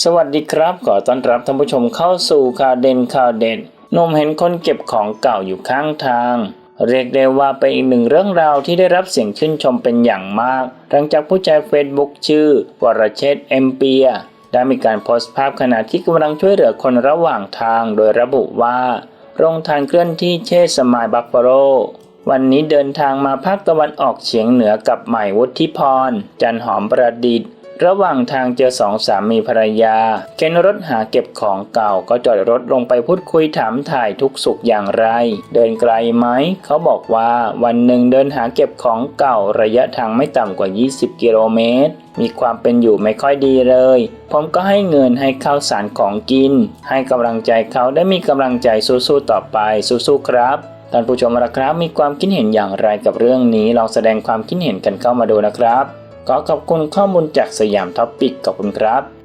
สวัสดีครับ ขอต้อนรับท่านผู้ชมเข้าสู่ข่าวเด่นข่าวเด็ดนมเห็นคนเก็บของเก่าอยู่ข้างทาง เรียกได้ว่าเป็นอีกหนึ่งเรื่องราวที่ได้รับเสียงชื่นชมเป็นอย่างมาก หลังจากผู้ใช้เฟซบุ๊กชื่อ วรเชษเอ็มเปียได้มีการโพสต์ภาพขณะที่กำลังช่วยเหลือคนระหว่างทาง โดยระบุว่า โรงทานเคลื่อนที่เชษสมายบัฟฟาโลวันนี้เดินทางมาภาคตะวันออกเฉียงเหนือกับใหม่วุฒิพร จันหอมประดิษฐ์ ระหว่างทางเจอสองสามีภรรยา เข็นรถหาเก็บของเก่าก็จอดรถลงไปพูดคุยถามถ่ายทุกสุขอย่างไร เดินไกลไหม เขาบอกว่าวันหนึ่งเดินหาเก็บของเก่าระยะทางไม่ต่ำกว่า 20 กิโลเมตรมีความเป็นอยู่ไม่ค่อยดีเลย ผมก็ให้เงินให้ข้าวสารของกิน ให้กำลังใจเขาได้มีกำลังใจสู้ๆต่อไป สู้ๆครับ ท่านผู้ชมละครับมีความคิดเห็นอย่างไรกับเรื่องนี้ลองแสดงความคิดเห็นกันเข้ามาดูนะครับ ขอขอบคุณข้อมูลจากสยามท็อปปิกขอบคุณครับ